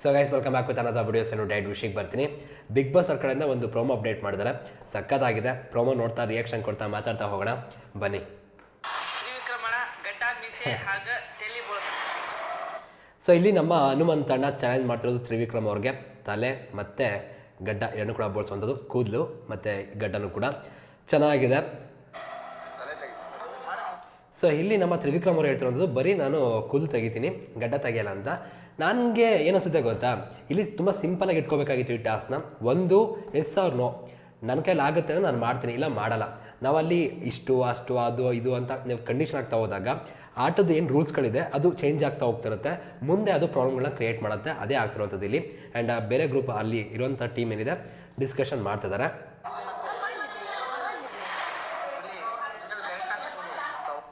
So guys welcome back with ಅನದ videos ಏನು diet ವಿಷಯಕ್ಕೆ ಬರ್ತೀನಿ. ಬಿಗ್ ಬಾಸ್ ಅವ್ರ ಕಡೆಯಿಂದ ಒಂದು ಪ್ರೋಮೋ ಅಪ್ಡೇಟ್ ಮಾಡಿದ್ದಾರೆ ಸಕ್ಕತ್ತಾಗಿದೆ ಪ್ರೋಮೋ ನೋಡ್ತಾ ರಿಯಾಕ್ಷನ್ ಕೊಡ್ತಾ ಮಾತಾಡ್ತಾ ಹೋಗೋಣ. ಬನ್ನಿ. ಸೊ ಇಲ್ಲಿ ನಮ್ಮ ಹನುಮಂತಣ್ಣ ಚಾಲೆಂಜ್ ಮಾಡ್ತಿರೋದು ತ್ರಿವಿಕ್ರಮ್ ಅವ್ರಿಗೆ. ತಲೆ ಮತ್ತು ಗಡ್ಡ ಎರಡು ಕೂಡ ಬೋಳ್ಸುವಂಥದ್ದು ಕೂದಲು ಮತ್ತು ಗಡ್ಡನೂ ಕೂಡ. ಚೆನ್ನಾಗಿದೆ. ಸೊ ಇಲ್ಲಿ ನಮ್ಮ ತ್ರಿವಿಕ್ರಮ್ ಅವ್ರು ಹೇಳ್ತಿರೋದು, ಬರೀ ನಾನು ಕೂದಲು ತೆಗಿತೀನಿ, ಗಡ್ಡ ತೆಗಿಯಲ್ಲ ಅಂತ. ನನಗೆ ಏನನ್ಸುತ್ತೆ ಗೊತ್ತಾ? ಇಲ್ಲಿ ತುಂಬ ಸಿಂಪಲಾಗಿ ಇಟ್ಕೋಬೇಕಾಗಿತ್ತು ಈ ಟಾಸ್ಕ್ನ ಒಂದು ಎಸ್ ಅವ್ರ ನೋ ನನ್ನ ಕೈಲಿ ಆಗುತ್ತೆ ಅಂದರೆ ನಾನು ಮಾಡ್ತೀನಿ, ಇಲ್ಲ ಮಾಡಲ್ಲ. ನಾವಲ್ಲಿ ಇಷ್ಟು, ಅಷ್ಟು, ಅದು, ಇದು ಅಂತ ನೀವು ಕಂಡೀಷನ್ ಆಗ್ತಾ ಹೋದಾಗ ಆಟದ ಏನು ರೂಲ್ಸ್ಗಳಿದೆ ಅದು ಚೇಂಜ್ ಆಗ್ತಾ ಹೋಗ್ತಿರುತ್ತೆ. ಮುಂದೆ ಅದು ಪ್ರಾಬ್ಲಮ್ಗಳನ್ನ ಕ್ರಿಯೇಟ್ ಮಾಡುತ್ತೆ. ಅದೇ ಆಗ್ತಿರುವಂಥದ್ದು ಇಲ್ಲಿ. ಆ್ಯಂಡ್ ಬೇರೆ ಗ್ರೂಪ್ ಅಲ್ಲಿ ಇರುವಂಥ ಟೀಮ್ ಏನಿದೆ ಡಿಸ್ಕಷನ್ ಮಾಡ್ತಿದ್ದಾರೆ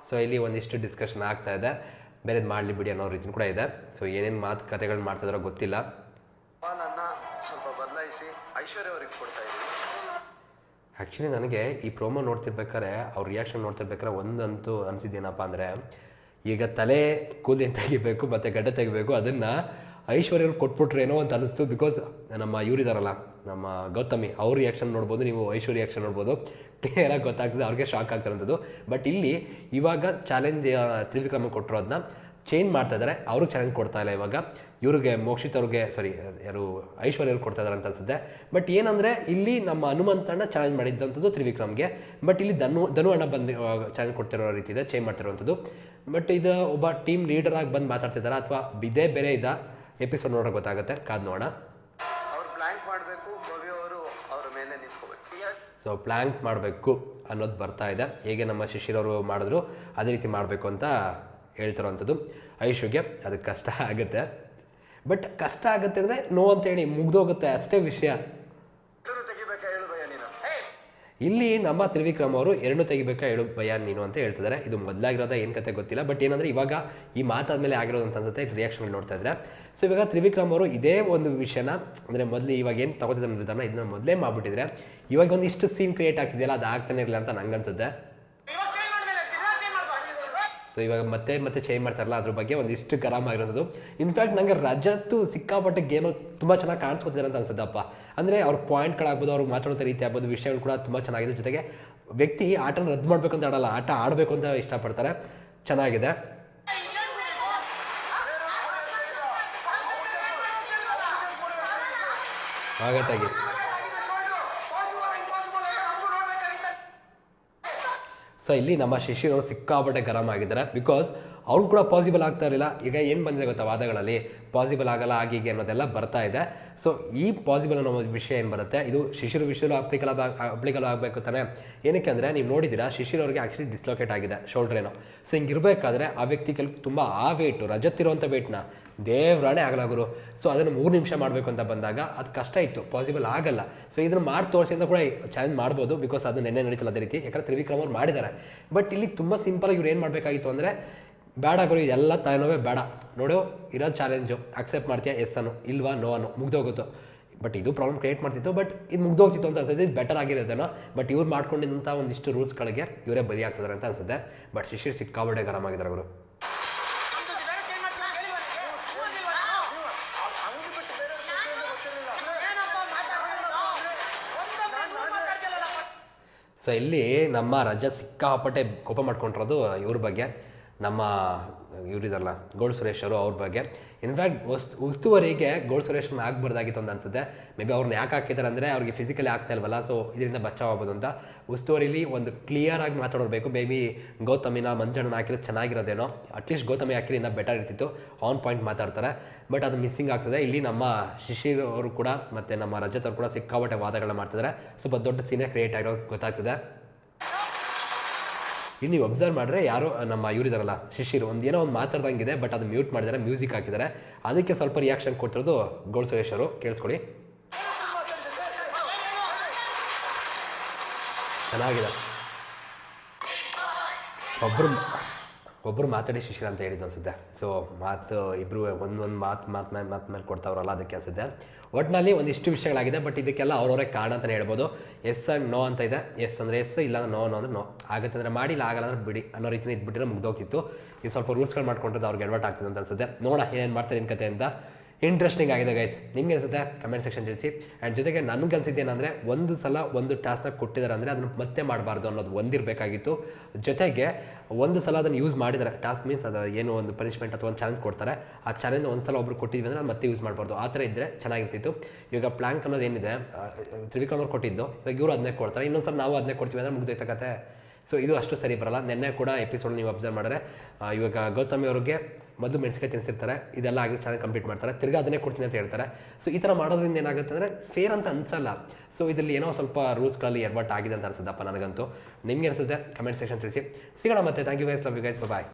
ಸೊ ಇಲ್ಲಿ ಒಂದಿಷ್ಟು ಡಿಸ್ಕಷನ್ ಆಗ್ತಾ ಇದೆ. ಬೇರೆದು ಮಾಡಲಿ ಬಿಡಿ ಅನ್ನೋ ರೀತಿ ಕೂಡ ಇದೆ. ಸೊ ಏನೇನು ಮಾತುಕತೆಗಳು ಮಾಡ್ತಿದಾರೋ ಗೊತ್ತಿಲ್ಲ. ಸ್ವಲ್ಪ ಬದಲಾಯಿಸಿ ಐಶ್ವರ್ಯ ಅವ್ರಿಗೆ ಕೊಡ್ತಾ ಆ್ಯಕ್ಚುಲಿ ನನಗೆ ಈ ಪ್ರೋಮೋ ನೋಡ್ತಿರ್ಬೇಕಾದ್ರೆ ಅವ್ರ ರಿಯಾಕ್ಷನ್ ನೋಡ್ತಿರ್ಬೇಕಾದ್ರೆ ಒಂದಂತೂ ಅನಿಸಿದ್ದೇನಪ್ಪ ಅಂದರೆ ಈಗ ತಲೆ ಕೂದಲು ತೆಗಿಬೇಕು ಮತ್ತು ಗಡ್ಡೆ ತೆಗಿಬೇಕು ಅದನ್ನು ಐಶ್ವರ್ಯರು ಕೊಟ್ಬಿಟ್ರೇನೋ ಅಂತ ಅನಿಸ್ತು ಬಿಕಾಸ್ ನಮ್ಮ ಇವರಿದಾರಲ್ಲ ನಮ್ಮ ಗೌತಮಿ, ಅವ್ರ ರಿಯಾಕ್ಷನ್ ನೋಡ್ಬೋದು, ನೀವು ಐಶ್ವರ್ಯ ರಿಯಾಕ್ಷನ್ ನೋಡ್ಬೋದು. ಕ್ಲಿಯರಾಗಿ ಗೊತ್ತಾಗ್ತದೆ, ಅವ್ರಿಗೆ ಶಾಕ್ ಆಗ್ತಿರೋಂಥದ್ದು. ಬಟ್ ಇಲ್ಲಿ ಇವಾಗ ಚಾಲೆಂಜ್ ತ್ರಿವಿಕ್ರಮ ಅದನ್ನ ಚೇಂಜ್ ಮಾಡ್ತಾ ಇದ್ದಾರೆ ಅವ್ರಿಗೆ ಚಾಲೆಂಜ್ ಕೊಡ್ತಾ ಇಲ್ಲ ಇವಾಗ. ಇವ್ರಿಗೆ ಮೋಕ್ಷಿತ್ ಅವ್ರಿಗೆ ಸಾರಿ ಯಾರು ಐಶ್ವರ್ಯ ಅವ್ರು ಕೊಡ್ತಾ ಇದ್ದಾರೆ ಅಂತ ಅನ್ಸುತ್ತೆ. ಬಟ್ ಏನಂದರೆ, ಇಲ್ಲಿ ನಮ್ಮ ಹನುಮಂತಣ್ಣ ಚಾಲೆಂಜ್ ಮಾಡಿದ್ದಂಥದ್ದು ತ್ರಿವಿಕ್ರಮ್ಗೆ. ಬಟ್ ಇಲ್ಲಿ ಧನು ಧನು ಅಣ್ಣ ಬಂದು ಚಾಲೆಂಜ್ ಕೊಡ್ತಿರೋ ರೀತಿ ಇದೆ ಚೇಂಜ್ ಮಾಡ್ತಿರೋವಂಥದ್ದು ಬಟ್ ಇದು ಒಬ್ಬ ಟೀಮ್ ಲೀಡರ್ ಆಗಿ ಬಂದು ಮಾತಾಡ್ತಿದ್ದಾರೆ ಅಥವಾ ಇದೇ ಬೇರೆ ಇದ್ದ? ಎಪಿಸೋಡ್ ನೋಡೋಕೆ ಗೊತ್ತಾಗುತ್ತೆ. ಕಾದು ನೋಡೋಣ. ಅವ್ರು ಪ್ಲ್ಯಾಂಕ್ ಮಾಡಬೇಕು ಭವ್ಯ ಅವರು ಅವ್ರ ಮೇಲೆ ನಿಂತ್ಕೋಬೇಕು. ಸೊ ಪ್ಲ್ಯಾಂಕ್ ಮಾಡಬೇಕು ಅನ್ನೋದು ಬರ್ತಾ ಇದೆ. ಹೇಗೆ ನಮ್ಮ ಶಿಶಿರವರು ಮಾಡಿದ್ರು ಅದೇ ರೀತಿ ಮಾಡಬೇಕು ಅಂತ ಹೇಳ್ತಿರೋವಂಥದ್ದು ಐಶುಗೆ ಅದು ಕಷ್ಟ ಆಗುತ್ತೆ. ಬಟ್ ಕಷ್ಟ ಆಗುತ್ತೆ ಅಂದರೆ ನೋ ಅಂತ ಹೇಳಿ ಮುಗ್ದೋಗುತ್ತೆ ಅಷ್ಟೇ ವಿಷಯ ಎಲ್ಲರೂ ತೆಗಿಬೇಕಾ ಹೇಳು ಭಯ ನೀನು ಇಲ್ಲಿ ನಮ್ಮ ತ್ರಿವಿಕ್ರಮ್ ಅವರು ಎರಡು ತೆಗಿಬೇಕಾ ಹೇಳು ಭಯ ನೀನು ಅಂತ ಹೇಳ್ತಿದ್ದಾರೆ. ಇದು ಮೊದಲಾಗಿರೋದ ಏನು ಕತೆ ಗೊತ್ತಿಲ್ಲ ಬಟ್ ಏನಂದರೆ ಇವಾಗ ಈ ಮಾತಾದ್ಮೇಲೆ ಆಗಿರೋದು ಅಂತ ಅನ್ಸುತ್ತೆ ರಿಯಾಕ್ಷನ್ ನೋಡ್ತಾ ಇದ್ದಾರೆ ಸೊ ಇವಾಗ ತ್ರಿವಿಕ್ರಮ್ ಅವರು ಇದೇ ಒಂದು ವಿಷಯನ, ಅಂದರೆ ಮೊದಲು ಇವಾಗ ಏನು ತಗೋತಿದ್ದಾರೆ ಇದನ್ನ ಮೊದಲೇ ಮಾಡಿಬಿಟ್ಟಿದ್ರೆ, ಇವಾಗ ಒಂದು ಇಷ್ಟು ಸೀನ್ ಕ್ರಿಯೇಟ್ ಆಗ್ತಿದೆಯಲ್ಲ, ಅದು ಆಗ್ತಾನೆ ಇರಲಿಲ್ಲ ಅಂತ ನಂಗೆ ಅನ್ಸುತ್ತೆ ಸೊ ಇವಾಗ ಮತ್ತೆ ಮತ್ತೆ ಚೇಂಜ್ ಮಾಡ್ತಾರಲ್ಲ, ಅದ್ರ ಬಗ್ಗೆ ಒಂದಿಷ್ಟು ಗರಂ ಆಗಿರೋದು. ಇನ್ಫ್ಯಾಕ್ಟ್ ನನಗೆ ರಜತ್ತು ಸಿಕ್ಕಾಪಟ್ಟೆ ಗೇಮ್ ತುಂಬ ಚೆನ್ನಾಗಿ ಕಾಣಿಸ್ಕೊತಿದ್ದಾರೆ ಅಂತ ಅನ್ಸುತ್ತಪ್ಪ ಅಂದರೆ ಅವ್ರ ಪಾಯಿಂಟ್ಗಳಾಗ್ಬೋದು ಅವ್ರು ಮಾತಾಡೋ ರೀತಿ ಆಗ್ಬೋದು, ವಿಷಯಗಳು ಕೂಡ ತುಂಬ ಚೆನ್ನಾಗಿದೆ. ಜೊತೆಗೆ ವ್ಯಕ್ತಿ ಆಟನ ರದ್ದು ಮಾಡಬೇಕು ಅಂತ ಆಡಲ್ಲ, ಆಟ ಆಡಬೇಕು ಅಂತ ಇಷ್ಟಪಡ್ತಾರೆ. ಚೆನ್ನಾಗಿದೆ. ಆಗತ್ತಾಗಿ ಸೊ ಇಲ್ಲಿ ನಮ್ಮ ಶಿಷ್ಯರು ಸಿಕ್ಕಾಪಟ್ಟೆ ಗರಂ ಆಗಿದ್ದಾರೆ. ಬಿಕಾಸ್ ಅವ್ರು ಕೂಡ ಪಾಸಿಬಲ್ ಆಗ್ತಾ ಇರಲಿಲ್ಲ. ಈಗ ಏನು ಬಂದಿದೆ ಗೊತ್ತಾ ವಾದಗಳಲ್ಲಿ? ಪಾಸಿಬಲ್ ಆಗಲ್ಲ ಹೀಗೆ ಅನ್ನೋದೆಲ್ಲ ಬರ್ತಾ ಇದೆ. ಸೊ ಈ ಪಾಸಿಬಲ್ ಅನ್ನೋ ಒಂದು ವಿಷಯ ಏನು ಬರುತ್ತೆ? ಇದು ಶಿಶಿರ ವಿಷಯಲು ಅಪ್ಲಿಕಲ್ ಅಪ್ಲಿಕಲ್ ಆಗಬೇಕು ತಾನೆ? ಏನಕ್ಕೆ ಅಂದರೆ ನೀವು ನೋಡಿದ್ದೀರಾ ಶಿಶಿರ್ ಆ್ಯಕ್ಚುಲಿ ಡಿಸ್ಲೊಕೇಟ್ ಆಗಿದೆ ಶೋಲ್ಡ್ರೇನು ಸೊ ಸೊ ಹಿಂಗಿರಬೇಕಾದ್ರೆ ಆ ವ್ಯಕ್ತಿ ಕೆಲವು ತುಂಬ ಆ ವೇಟು ರಜತ್ತಿರುವಂಥ ವೇಟ್ನ ದೇವ್ರಾಣೆ ಆಗಲ್ಲ ಗುರು. ಸೊ ಅದನ್ನು ಮೂರು ನಿಮಿಷ ಮಾಡಬೇಕು ಅಂತ ಬಂದಾಗ ಅದು ಕಷ್ಟ ಇತ್ತು. ಪಾಸಿಬಲ್ ಆಗಲ್ಲ. ಸೊ ಇದನ್ನು ಮಾಡಿ ತೋರಿಸಿ ಅಂತ ಕೂಡ ಚಾಲೆಂಜ್ ಮಾಡ್ಬೋದು ಬಿಕಾಸ್ ಅದು ನೆನ್ನೆ ನಡೀತಲ್ಲ ಅದೇ ರೀತಿ. ಯಾಕಂದ್ರೆ ತ್ರಿವಿಕ್ರಮ ಅವ್ರು ಮಾಡಿದ್ದಾರೆ ಬಟ್ ಇಲ್ಲಿ ತುಂಬ ಸಿಂಪಲಾಗಿ ಇವ್ರು ಏನು ಮಾಡಬೇಕಾಗಿತ್ತು ಅಂದರೆ ಬೇಡ ಗುರು ಎಲ್ಲ ತಲೆನೋವೇ ಬೇಡ. ನೋಡು ಇರೋ ಚಾಲೆಂಜು ಅಕ್ಸೆಪ್ಟ್ ಮಾಡ್ತೀಯಾ? ಎಸ್ ಅನ್ನು, ಇಲ್ವಾ? ನೋ ಅನ್ನು, ಮುಗ್ದೋಗುತ್ತೋ. ಬಟ್ ಇದು ಪ್ರಾಬ್ಲಮ್ ಕ್ರಿಯೇಟ್ ಮಾಡ್ತಿತ್ತು. ಬಟ್ ಇದು ಮುಗ್ದೋಗ್ತಿತ್ತು ಅಂತ ಅನ್ಸುತ್ತೆ. ಇದು ಬೆಟರ್ ಆಗಿರೋದೇನೋ ಬಟ್ ಇವ್ರು ಮಾಡ್ಕೊಂಡಿದ್ದಂಥ ಒಂದಿಷ್ಟು ರೂಲ್ಸ್ಗಳಿಗೆ ಇವರೇ ಬಲಿ ಆಗ್ತಿದ್ದಾರೆ ಅಂತ ಅನ್ಸುತ್ತೆ. ಬಟ್ ಶಿಶಿರ್ ಸಿಕ್ಕಾಬಟ್ಟೆ ಗರಂ ಆಗಿದ್ದಾರೆ ಅವರು ಸೊ ಇಲ್ಲಿ ನಮ್ಮ ರಜ ಸಿಕ್ಕಾಪಟ್ಟೆ ಕೋಪ ಮಾಡ್ಕೊಂಡಿರೋದು ಇವ್ರ ಬಗ್ಗೆ. ನಮ್ಮ ಇವರಿದಾರಲ್ಲ ಗೋಲ್ಡ್ ಸುರೇಶ್ ಅವರು ಅವ್ರ ಬಗ್ಗೆ. ಇನ್ಫ್ಯಾಕ್ಟ್ ವಸ್ತು, ಉಸ್ತುವರಿಗೆ ಗೋಲ್ಡ್ ಸುರೇಶ್ ಆಗಬಾರ್ದಾಗಿತ್ತು ಅಂತ ಅನ್ಸುತ್ತೆ. ಮೇ ಬಿ ಅವ್ರನ್ನ ಯಾಕೆ ಹಾಕಿದ್ದಾರೆ ಅಂದರೆ ಅವ್ರಿಗೆ ಫಿಸಿಕಲಿ ಆಗ್ತಾ ಇಲ್ವಲ್ಲ ಸೊ ಇದರಿಂದ ಬಚ್ಚಾವ್ ಆಗ್ಬೋದು ಅಂತ. ಉಸ್ತುವರಿಲಿ ಒಂದು ಕ್ಲಿಯರ್ ಆಗಿ ಮಾತಾಡೋರ್ಬೇಕು ಮೇ ಬಿ ಗೌತಮಿನ, ಮಂಜಣ್ಣನ ಹಾಕಿದ್ರೆ ಚೆನ್ನಾಗಿರೋದೇನೋ. ಅಟ್ಲೀಸ್ಟ್ ಗೌತಮಿ ಹಾಕಿದ್ರೆ ಇನ್ನೂ ಬೆಟರ್ ಇರ್ತಿತ್ತು. ಆನ್ ಪಾಯಿಂಟ್ ಮಾತಾಡ್ತಾರೆ. ಬಟ್ ಅದು ಮಿಸ್ಸಿಂಗ್ ಆಗ್ತದೆ. ಇಲ್ಲಿ ನಮ್ಮ ಶಿಶಿರ್ ಅವರು ಕೂಡ ಮತ್ತು ನಮ್ಮ ರಜತ್ ಅವರು ಕೂಡ ಸಿಕ್ಕಾಪಟ್ಟೆ ವಾದಗಳನ್ನ ಮಾಡ್ತಿದ್ದಾರೆ ಸ್ವಲ್ಪ ದೊಡ್ಡ ಸೀನೇ ಕ್ರಿಯೇಟ್ ಆಗಿರೋ ಗೊತ್ತಾಗ್ತದೆ. ಇನ್ನು ನೀವು ಅಬ್ಸರ್ವ್ ಮಾಡಿದ್ರೆ ಯಾರೋ ನಮ್ಮ ಇವರಿದಾರಲ್ಲ, ಶಿಶಿರ್, ಒಂದು ಏನೋ ಒಂದು ಮಾತಾಡ್ದಂಗಿದೆ ಬಟ್ ಅದು ಮ್ಯೂಟ್ ಮಾಡಿದ್ದಾರೆ ಮ್ಯೂಸಿಕ್ ಹಾಕಿದ್ದಾರೆ ಅದಕ್ಕೆ ಸ್ವಲ್ಪ ರಿಯಾಕ್ಷನ್ ಕೊಟ್ಟಿರೋದು ಗೋಲ್ಡ್ ಸುರೇಶ್ ಅವರು. ಕೇಳಿಸ್ಕೊಳ್ಳಿ. ಚೆನ್ನಾಗಿದೆ. ಒಬ್ಬರು ಒಬ್ಬರು ಮಾತಾಡಿ ಶಿಷ್ಯರು ಅಂತ ಹೇಳಿದ್ದು ಅನ್ಸುತ್ತೆ. ಸೊ ಮಾತು ಇಬ್ಬರು ಒಂದೊಂದು ಒಂದು ಮಾತು ಮಾತು ಮೇಲೆ ಮಾತು ಮೇಲೆ ಕೊಡ್ತಾವ್ರಲ್ಲ ಅದಕ್ಕೆ ಅನ್ಸುತ್ತೆ. ಒಟ್ಟಿನಲ್ಲಿ ಒಂದಿಷ್ಟು ವಿಷಯಗಳಾಗಿದೆ ಬಟ್ ಇದಕ್ಕೆಲ್ಲ ಅವ್ರವರೇ ಕಾರಣ ಅಂತಲೇ ಹೇಳ್ಬೋದು. ಎಸ್ ಆ್ಯಂಡ್ ನೋ ಅಂತ ಇದೆ. ಎಸ್ ಅಂದರೆ ಎಸ್ ಇಲ್ಲ ಅಂದ್ರೆ ನೋ ನೋ ಅಂದರೆ ನೋ ಆಗುತ್ತೆ ಅಂದರೆ ಮಾಡಿ, ಇಲ್ಲ ಆಗಲ್ಲ ಅಂದ್ರೆ ಬಿಡಿ ಅನ್ನೋ ರೀತಿನ ಇದ್ಬಿಟ್ಟಿದ್ರೆ ಮುಗ್ದೋಗ್ತಿತ್ತು. ಈಗ ಸ್ವಲ್ಪ ರೂಲ್ಸ್ಗಳು ಮಾಡ್ಕೊಂಡ್ರೆ ಅವ್ರಿಗೆ ಎಡವಟ್ ಆಗ್ತದೆ ಅಂತ ಅನ್ಸುತ್ತೆ. ನೋಡೋಣ ಏನೇನು ಮಾಡ್ತಾರೆ ಏನು ಕತೆ ಅಂತ. ಇಂಟ್ರೆಸ್ಟಿಂಗ್ ಆಗಿದೆ ಗೈಸ್ ನಿಮ್ಗೆ ಅನಿಸುತ್ತೆ? ಕಮೆಂಟ್ ಸೆಕ್ಷನ್ ತಿಳಿಸಿ. ಆ್ಯಂಡ್ ಜೊತೆಗೆ ನನಗೆ ಅನಿಸಿದ್ದು ಏನಂದರೆ, ಒಂದು ಸಲ ಒಂದು ಟಾಸ್ಕ್ನ ಕೊಟ್ಟಿದ್ದಾರೆ ಅಂದರೆ ಅದನ್ನು ಮತ್ತೆ ಮಾಡಬಾರ್ದು ಅನ್ನೋದು ಒಂದಿರಬೇಕಾಗಿತ್ತು. ಜೊತೆಗೆ ಒಂದು ಸಲ ಅದನ್ನು ಯೂಸ್ ಮಾಡಿದರೆ. ಟಾಸ್ಕ್ ಮೀನ್ಸ್ ಅದು ಏನು ಒಂದು ಪನಿಷ್ಮೆಂಟ್ ಅಥವಾ ಒಂದು ಚಾಲೆಂಜ್ ಕೊಡ್ತಾರೆ. ಆ ಚಾಲೆಂಜ್ ಒಂದು ಸಲ ಒಬ್ರು ಕೊಟ್ಟಿದ್ವಿ ಅಂದರೆ ಅದು ಮತ್ತೆ ಯೂಸ್ ಮಾಡಬಾರ್ದು. ಆ ಥರ ಇದ್ದರೆ ಚೆನ್ನಾಗಿರ್ತಿತ್ತು. ಇವಾಗ ಪ್ಲ್ಯಾಂಕ್ ಅನ್ನೋದು ಏನಿದೆ ತ್ರಿವಿಕ್ರಮ್ ಅವ್ರು ಕೊಟ್ಟಿದ್ದು. ಇವಾಗ ಇವರು ಅದನ್ನೇ ಕೊಡ್ತಾರೆ. ಇನ್ನೊಂದು ಸಲ ನಾವು ಅದನ್ನೇ ಕೊಡ್ತೀವಿ ಅಂದರೆ ಮುಗ್ದೋಯ್ತ ಕತೆ ಸೊ ಇದು ಅಷ್ಟು ಸರಿ ಬರಲ್ಲ. ನಿನ್ನೆ ಕೂಡ ಎಪಿಸೋಡ್ ನೀವು ಅಬ್ಸರ್ವ್ ಮಾಡಿದ್ರೆ ಇವಾಗ ಗೌತಮಿ ಅವ್ರಿಗೆ ಮೊದಲು ಮೆಣಸಿಗೆ ತಿನ್ಸಿರ್ತಾರೆ. ಇದೆಲ್ಲ ಆಗಿ ಚೆನ್ನಾಗಿ ಕಂಪ್ಲೀಟ್ ಮಾಡ್ತಾರೆ. ತಿರ್ಗಾ ಅದನ್ನೇ ಕೊಡ್ತೀನಿ ಅಂತ ಹೇಳ್ತಾರೆ. ಸೊ ಈ ಥರ ಮಾಡೋದ್ರಿಂದ ಏನಾಗುತ್ತೆ ಅಂದರೆ ಫೇರ್ ಅಂತ ಅನ್ಸಲ್ಲ. ಸೊ ಇದರಲ್ಲಿ ಏನೋ ಸ್ವಲ್ಪ ರೂಲ್ಸ್ಗಳಲ್ಲಿ ಎಡ್ವರ್ಟ್ ಆಗಿದೆ ಅಂತ ಅನ್ಸುತ್ತಪ್ಪ ನನಗಂತೂ. ನಿಮಗೆ ಅನಿಸುತ್ತೆ? ಕಮೆಂಟ್ ಸೆಕ್ಷನ್ ತಿಳಿಸಿ. ಸಿಗೋಣ ಮತ್ತೆ. Thank you guys love you guys bye